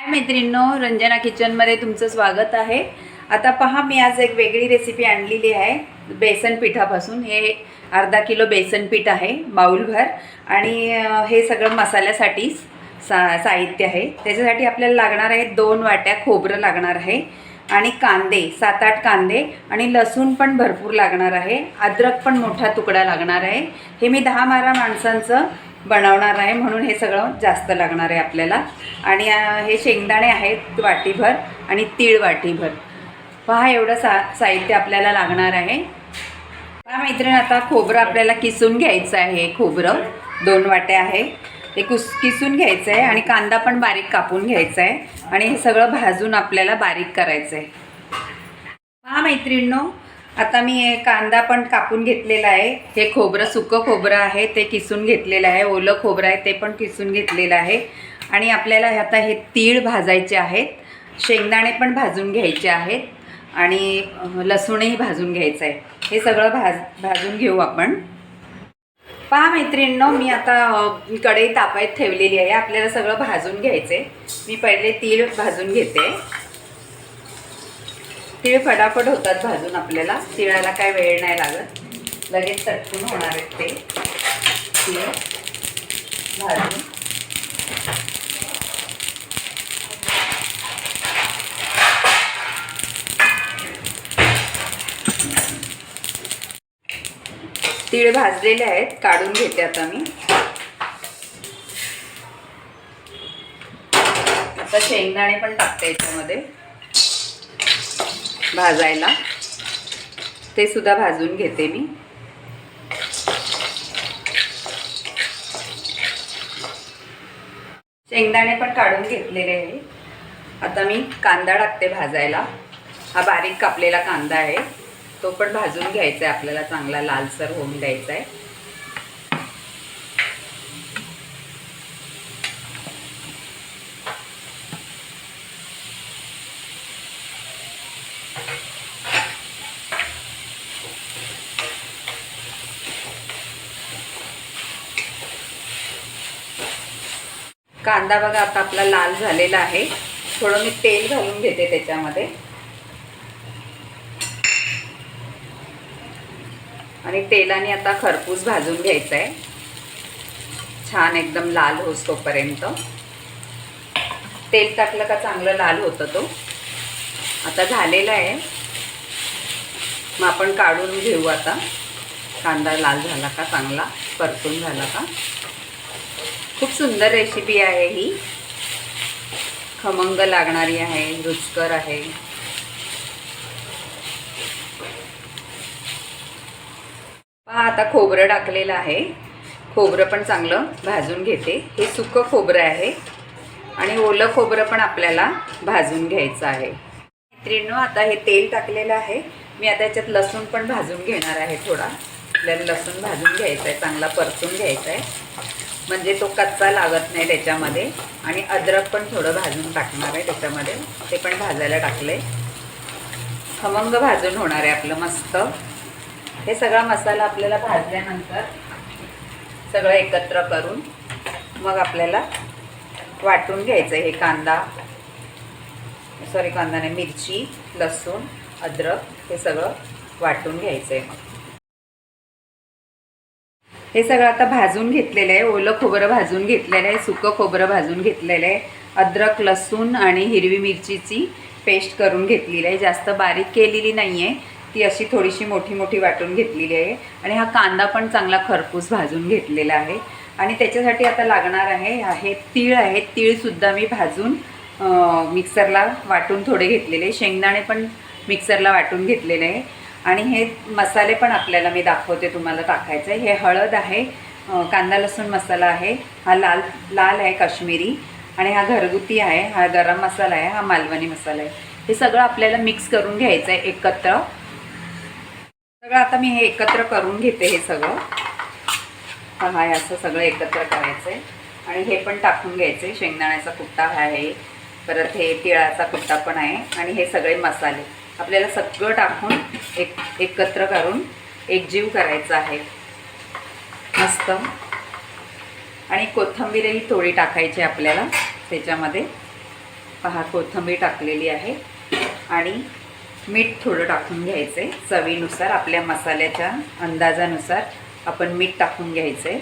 हाय मैत्रिणींनो रंजना किचनमध्ये तुमचं स्वागत आहे. आता पहा मी आज एक वेगळी रेसिपी आणलेली आहे बेसन पिठापासून. हे अर्धा किलो बेसन पीठ आहे बाऊलभर आणि हे सगळं मसाल्यासाठी सा साहित्य आहे. त्याच्यासाठी आपल्याला लागणार आहे दोन वाट्या खोबरं लागणार आहे आणि कांदे सात आठ कांदे आणि लसूण पण भरपूर लागणार आहे. अद्रक पण मोठा तुकडा लागणार आहे. हे मी दहा बारा माणसांचं बनवणार आहे म्हणून हे सगळं जास्त लागणार आहे आपल्याला. आणि हे शेंगदाणे आहेत वाटीभर आणि तीळ वाटीभर. पहा एवढं सा साहित्य आपल्याला लागणार आहे. पहा मैत्रीण आता खोबरं आपल्याला किसून घ्यायचं आहे. हे खोबरं दोन वाट्या आहे. ते कुस किसून घ्यायचं आहे आणि कांदा पण बारीक कापून घ्यायचा आहे. आणि हे सगळं भाजून आपल्याला बारीक करायचं आहे. हा मैत्रिणींनो आता मी हे कांदा पण कापून घेतलेला आहे. हे खोबरं सुकं खोबरं आहे ते किसून घेतलेलं आहे. ओलं खोबरं आहे ते पण किसून घेतलेलं आहे. आणि आपल्याला आता हे तीळ भाजायचे आहेत. शेंगदाणे पण भाजून घ्यायचे आहेत. आणि लसूणही भाजून घ्यायचं आहे. हे सगळं भाज भाजून घेऊ आपण. पहा मैत्रिणींनो मी आता अं, कढई तापायत ठेवलेली आहे. आपल्याला सगळं भाजून घ्यायचं आहे मी पहिले तीळ भाजून घेते. तिळ फटाफट होतात भाजून आपल्याला. तिळाला काय वेळ नाही लागत. लगेच चटकून होणार आहेत ते. तीळ भाजून. तीळ भाजलेले आहेत काढून घेते आता मी. आता शेंगदाणे पण टाकते याच्यामध्ये. भाजायला. ते सुद्धा भाजून घेते मी. शेंगदाणे पण काढून घेतलेले आहे. आता मी कांदा टाकते भाजायला. हा बारीक कापलेला कांदा आहे. तो पण भाजून घ्यायचा आहे आपल्याला. चांगला लालसर होऊन द्यायचा आहे. कांदा बघा आता आपला लाल झालेला आहे. थोडं मी तेल घालून घेते त्याच्यामध्ये. आणि तेलाने आता खरपूस भाजून घ्यायचं आहे छान एकदम लाल होस तोपर्यंत. तेल टाकलं का चांगलं लाल होतं तो. आता झालेला आहे. मग आपण काढून घेऊ आता. कांदा लाल झाला का चांगला? परतून झाला का? खूप सुंदर रेसिपी आहे ही. खमंग लागणारी आहे रुचकर आहे. पहा आता खोबरं टाकलेलं आहे. खोबरं पण चांगलं भाजून घेते. हे सुकं खोबरं आहे. आणि ओलं खोबरं पण आपल्याला भाजून घ्यायचं आहे. मैत्रिणींनो आता हे तेल टाकलेलं आहे. मी आता याच्यात लसूण पण भाजून घेणार आहे थोडा. आपल्याला लसूण भाजून घ्यायचा आहे चांगला परतून घ्यायचा आहे म्हणजे तो कच्चा लागत नाही त्याच्यामध्ये. आणि अद्रक पण थोडं भाजून टाकणार आहे त्याच्यामध्ये. ते पण भाजायला टाकले. खमंग भाजून होणार आहे आपलं मस्त. हे सगळा मसाला आपल्याला भाजल्यानंतर सगळं एकत्र करून मग आपल्याला वाटून घ्यायचं आहे हे कांदा. सॉरी कांदा नाही मिरची लसूण अद्रक हे सगळं वाटून घ्यायचं आहे मग हे सगळं आता भाजून घेतलेलं आहे. ओलं खोबरं भाजून घेतलेलं आहे. सुकं खोबरं भाजून घेतलेलं आहे. अद्रक लसूण आणि हिरवी मिरचीची पेस्ट करून घेतलेली आहे. जास्त बारीक केलेली नाही आहे ती अशी थोडीशी मोठी मोठी वाटून घेतलेली आहे. आणि हा कांदा पण चांगला खरपूस भाजून घेतलेला आहे. आणि त्याच्यासाठी आता लागणार आहे आहे तीळ आहे. तीळसुद्धा मी भाजून मिक्सरला वाटून थोडे घेतलेले शेंगदाणे पण मिक्सरला वाटून घेतलेले आहे. आणि हे मसाले पण आपल्याला मी दाखवते तुम्हाला टाकायचं आहे हे हळद आहे कांदा लसूण मसाला आहे हा लाल लाल आहे काश्मीरी आणि हा घरगुती आहे हा गरम मसाला आहे हा मालवणी मसाला आहे. हे सगळं आपल्याला मिक्स करून घ्यायचं आहे एकत्र. सगळं आता मी हे एकत्र करून घेते हे सगळं. हा हे असं सगळं एकत्र करायचं आहे आणि हे पण टाकून घ्यायचं आहे शेंगदाण्याचा कुट्टा आहे परत हे तिळाचा कुट्टा पण आहे आणि हे सगळे मसाले. आपल्याला सगळं टाकून एक एकत्र करून एकजीव करायचं आहे. मस्त. आणि कोथिंबीरही थोडी टाकायची आपल्याला. त्याच्यामध्ये पहा कोथिंबीर टाकलेली आहे. आणि मीठ थोडं टाकून घ्यायचं आहे चवीनुसार आपल्या मसाल्याच्या अंदाजानुसार आपण मीठ टाकून घ्यायचं आहे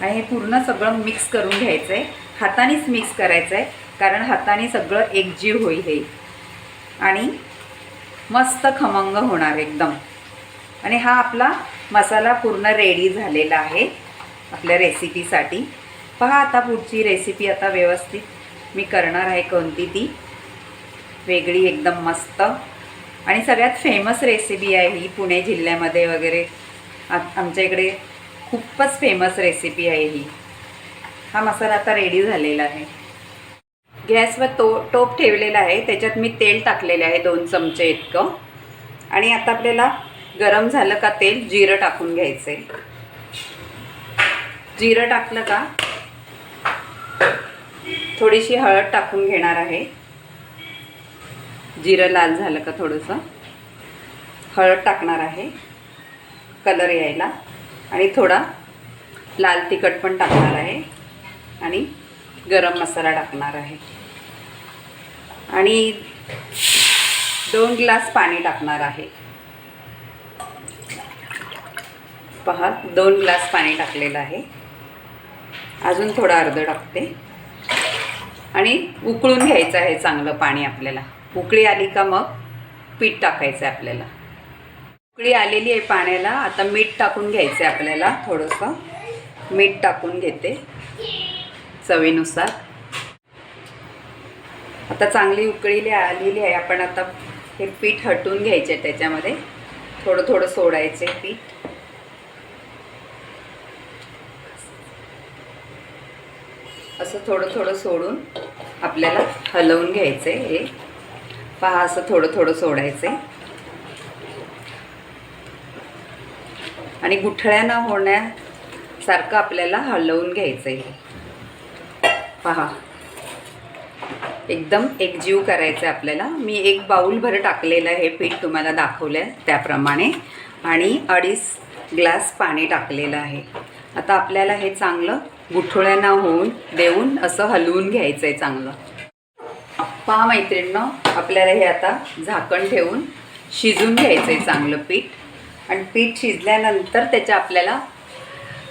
आणि हे पूर्ण सगळं मिक्स करून घ्यायचं आहे हातानेच मिक्स करायचं आहे कारण हाताने सगळं एकजीव होईल हे. आणि मस्त खमंग होणार एकदम. आणि हा आपला मसाला पूर्ण रेडी झालेला आहे आपल्या रेसिपीसाठी पहा आता पुढची रेसिपी आता व्यवस्थित मी करणार आहे कोणती ती. वेगळी एकदम मस्त. आणि सगळ्यात फेमस रेसिपी आहे ही पुणे जिल्ह्यामध्ये वगैरे. आ आमच्या इकडे खूपच फेमस रेसिपी आहे ही. हा मसाला आता रेडी झालेला आहे. गॅसवर तो टोप ठेवलेला आहे. त्याच्यात मी तेल टाकलेले आहे दोन चमचे इतकं. आणि आता आपल्याला गरम झालं का तेल जिरं टाकून घ्यायचं आहे जिरं टाकलं का थोडीशी हळद टाकून घेणार आहे. जिरं लाल झालं का थोडंसं. हळद टाकणार आहे. कलर यायला. आणि थोडा लाल तिखट पण टाकणार आहे. आणि गरम मसाला टाकणार आहे. आणि दोन ग्लास पाणी टाकणार आहे. पहा दोन ग्लास पाणी टाकलेलं आहे. अजून थोडं अर्ध टाकते. आणि उकळून घ्यायचं आहे चांगलं पाणी आपल्याला. उकळी आली का मग पीठ टाकायचं आहे आपल्याला. उकळी आलेली आहे पाण्याला. आता मीठ टाकून घ्यायचं आहे आपल्याला. थोडंसं मीठ टाकून घेते. चवीनुसार. आता चांगली उकळीली आलेली आहे. आपण आता हे पीठ हटवून घ्यायचे त्याच्यामध्ये. थोडं थोडं सोडायचे पीठ. असं थोडं थोडं सोडून आपल्याला हलवून घ्यायचं आहे हे. पहा असं थोडं थोडं सोडायचं आहे आणि गुठळ्या न होण्यासारखं आपल्याला हलवून घ्यायचं आहे पहा. एकदम एकजीव करायचं आहे आपल्याला. मी एक बाऊलभर टाकलेलं आहे पीठ तुम्हाला दाखवलं आहे त्याप्रमाणे. आणि अडीच ग्लास पाणी टाकलेलं आहे. आता आपल्याला हे चांगलं गुठळ्यांना होऊन देऊन असं हलवून घ्यायचं आहे चांगलं. पहा मैत्रिणीनं आपल्याला हे आता झाकण ठेवून शिजून घ्यायचं आहे चांगलं पीठ. आणि पीठ शिजल्यानंतर त्याच्या आपल्याला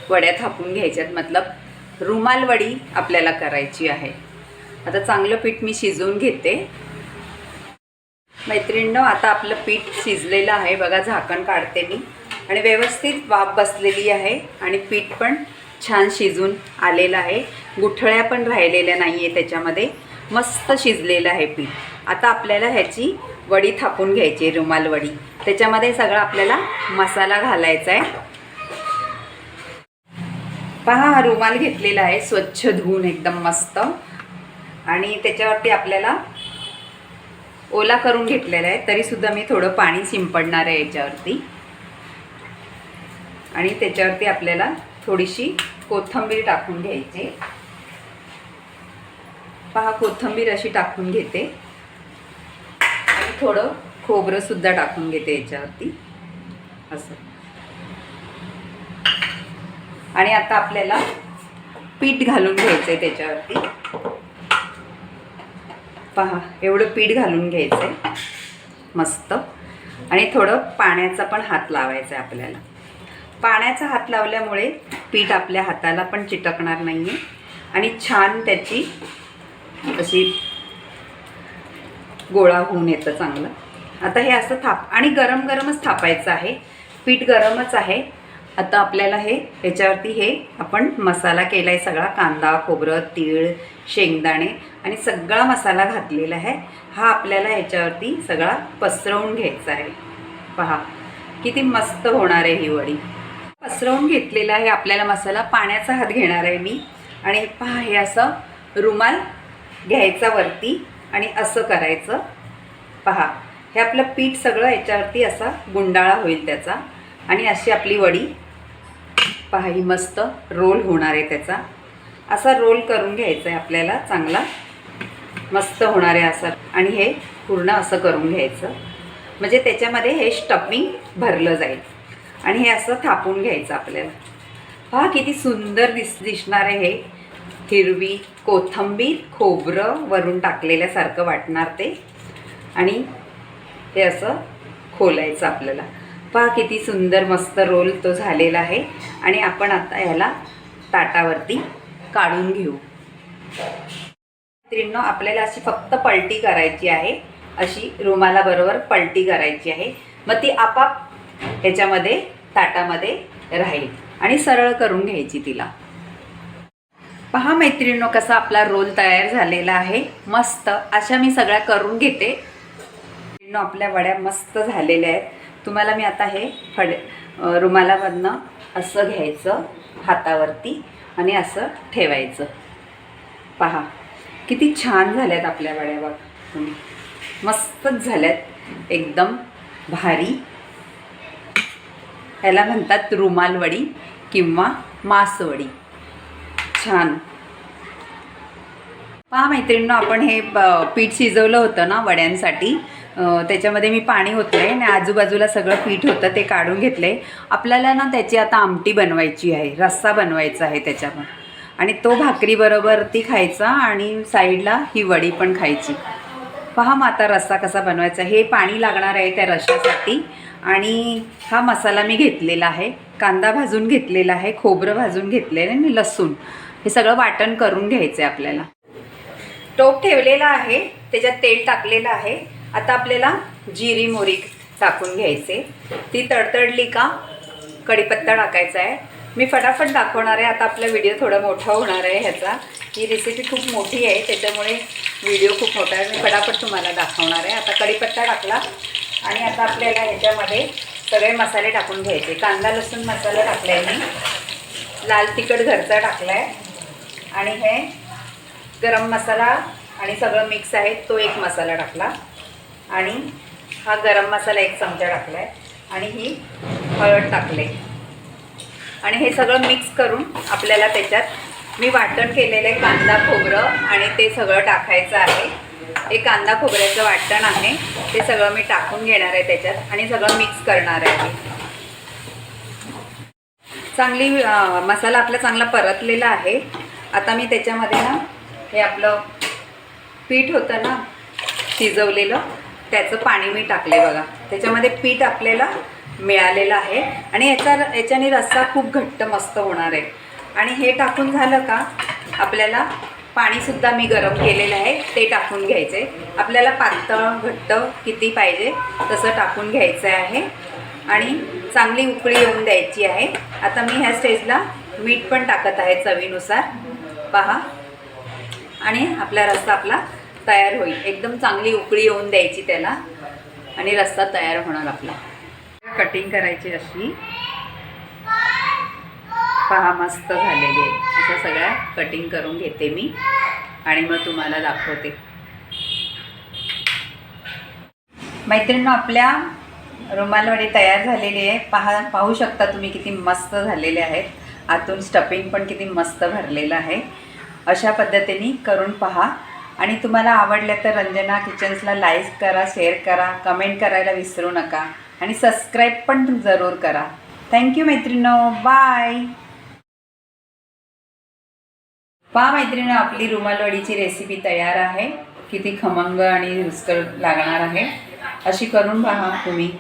वड्या थापून घ्यायच्यात. मतलब रुमालवडी आपल्याला करायची आहे. आता चांगलं पीठ मी शिजवून घेते. मैत्रिणीनं आता आपलं पीठ शिजलेलं आहे. बघा झाकण काढते मी. आणि व्यवस्थित वाफ बसलेली आहे आणि पीठ पण छान शिजून आलेलं आहे. गुठळ्या पण राहिलेल्या नाही आहे त्याच्यामध्ये. मस्त शिजलेलं आहे पीठ. आता आपल्याला ह्याची वडी थापून घ्यायची आहे रुमाल वडी त्याच्यामध्ये सगळा आपल्याला मसाला घालायचा आहे. पहा हा रुमाल घेतलेला आहे. स्वच्छ धुवून एकदम मस्त. आणि त्याच्यावरती आपल्याला ओला करून घेतलेला आहे. तरीसुद्धा मी थोडं पाणी शिंपडणार आहे याच्यावरती. आणि त्याच्यावरती आपल्याला थोडीशी कोथिंबीर टाकून घ्यायची. पहा कोथिंबीर अशी टाकून घेते. आणि थोडं खोबरंसुद्धा टाकून घेते याच्यावरती. असं. आणि आता आपल्याला पीठ घालून घ्यायचं आहे त्याच्यावरती. पहा एवढं पीठ घालून घ्यायचं आहे मस्त. आणि थोडं पाण्याचा पण हात लावायचा आहे आपल्याला. पाण्याचा हात लावल्यामुळे पीठ आपल्या हाताला पण चिटकणार नाही आहे आणि छान त्याची अशी गोळा होऊन येतं चांगलं. आता हे असं थाप आणि गरम गरमच थापायचं आहे. पीठ गरमच आहे. आता आपल्याला हे ह्याच्यावरती हे आपण मसाला केला आहे सगळा कांदा खोबरं तीळ शेंगदाणे आणि सगळा मसाला घातलेला आहे. हा आपल्याला ह्याच्यावरती सगळा पसरवून घ्यायचा आहे. पहा किती मस्त होणार आहे ही वडी. पसरवून घेतलेला आहे आपल्याला मसाला पाण्याचा हात घेणार आहे मी. आणि पहा हे असं रुमाल घ्यायचा वरती आणि असं करायचं. पहा हे आपलं पीठ सगळं याच्यावरती असा गुंडाळा होईल त्याचा. आणि अशी आपली वडी पहाही मस्त रोल होणार आहे त्याचा. असा रोल करून घ्यायचा आहे आपल्याला चांगला. मस्त होणार आहे असं. आणि हे पूर्ण असं करून घ्यायचं. म्हणजे त्याच्यामध्ये हे स्टफिंग भरलं जाईल. आणि हे असं थापून घ्यायचं आपल्याला. पहा किती सुंदर दिस दिसणार आहे हे. हिरवी कोथंबीर खोबरं वरून टाकलेल्यासारखं वाटणार ते. आणि हे असं खोलायचं आपल्याला. पहा किती सुंदर मस्त रोल तो झालेला आहे. आणि आपण आता ह्याला ताटावरती काढून घेऊ. मैत्रिणींनो आपल्याला अशी फक्त पलटी करायची आहे. अशी रुमाला बरोबर पलटी करायची आहे. मग ती आपाप ह्याच्यामध्ये ताटामध्ये राहील. आणि सरळ करून घ्यायची तिला. पहा मैत्रिणींनो कसा आपला रोल तयार झालेला आहे. मस्त. अशा मी सगळ्या करून घेते. आपल्या वड्या मस्त झालेल्या आहेत. तुम्हाला मी आता हे फड रुमालामधनं असं घ्यायचं हातावरती आणि असं ठेवायचं. पहा किती छान झाल्यात आपल्या वड्या बघ तुम्ही. मस्तच झाल्यात. एकदम भारी. ह्याला म्हणतात रुमालवडी किंवा मासवडी. छान. पहा मैत्रिणीनं आपण हे पीठ शिजवलं होतं ना वड्यांसाठी. त्याच्यामध्ये मी पाणी होतं आहे आणि आजूबाजूला सगळं पीठ होतं ते काढून घेतलं आहे आपल्याला ना त्याची आता आमटी बनवायची आहे रस्सा बनवायचा आहे त्याच्यावर. आणि तो भाकरीबरोबर ती खायचा आणि साईडला ही वडी पण खायची. पहा मग आता रस्सा कसा बनवायचा. हे पाणी लागणार आहे त्या रश्श्यासाठी आणि हा मसाला मी घेतलेला आहे. कांदा भाजून घेतलेला आहे खोबरं भाजून घेतलेलं आहे आणि लसूण. हे सगळं वाटण करून घ्यायचं आहे आपल्याला. टोप ठेवलेला आहे त्याच्यात तेल टाकलेलं आहे. आता आपल्याला जिरी मोरी टाकून घ्यायचे. ती तडतडली का? कढीपत्ता टाकायचा आहे. मी फटाफट दाखवणार आहे. आता आपला व्हिडिओ थोडा मोठा होणार आहे ह्याचा. ही रेसिपी खूप मोठी आहे. त्याच्यामुळे व्हिडिओ खूप मोठा आहे. मी फटाफट तुम्हाला दाखवणार आहे. आता कढीपत्ता टाकला. आणि आता आपल्याला ह्याच्यामध्ये सगळे मसाले टाकून घ्यायचे. कांदा लसूण मसाला टाकला आहे मी. लाल तिखट घरचा टाकला आहे. आणि हे गरम मसाला आणि सगळं मिक्स आहे. तो एक मसाला टाकला. आणि हा गरम मसाला एक चमचा टाकला आहे आणि ही हळद टाकले आणि हे सगळं मिक्स करून आपल्याला त्याच्यात मी वाटण केलेलं आहे कांदा खोबरं आणि ते सगळं टाकायचं आहे. हे कांदा खोबऱ्याचं वाटण आहे. ते सगळं मी टाकून घेणार आहे त्याच्यात आणि सगळं मिक्स करणार आहे चांगली मसाला आपला चांगला परतलेला आहे. आता मी त्याच्यामध्ये ना हे आपलं पीठ होतं ना शिजवलेलं त्याचं पाणी मी टाकले बघा. त्याच्यामध्ये पीठ आपल्याला मिळालेलं आहे. आणि याचा याच्याने रस्सा खूप घट्ट मस्त होणार आहे. आणि हे टाकून झालं का आपल्याला पाणीसुद्धा मी गरम केलेलं आहे. ते टाकून घ्यायचे आपल्याला पातळ घट्ट किती पाहिजे तसं टाकून घ्यायचं आहे. आणि चांगली उकळी येऊन द्यायची आहे. आता मी ह्या स्टेजला मीठ पण टाकत आहे चवीनुसार. पहा. आणि आपला रस्सा आपला तयार होईल. एकदम चांगली उकळी येऊन द्यायची त्याला आणि रस्ता तयार होणार आपला. कटिंग करायची अशी. पहा मस्त झालेली आहे. अशा सगळ्या कटिंग करून घेते मी आणि मग तुम्हाला दाखवते. मैत्रिणी आपल्या रुमालवडी तयार झालेली आहे. पहा पाहू शकता तुम्ही किती मस्त झालेले आहेत. आतून स्टफिंग पण किती मस्त भरलेलं आहे. अशा पद्धतीने करून पहा. आणि तुम्हाला आवडल्या तर रंजना किचन्सला लाईक करा शेअर करा कमेंट करायला विसरू नका आणि सबस्क्राईब पण जरूर करा. थँक्यू मैत्रिणो. बाय पा मैत्रिणं आपली रुमालवडीची रेसिपी तयार आहे. किती खमंग आणि रुचकर लागणार आहे. अशी करून पहा तुम्ही.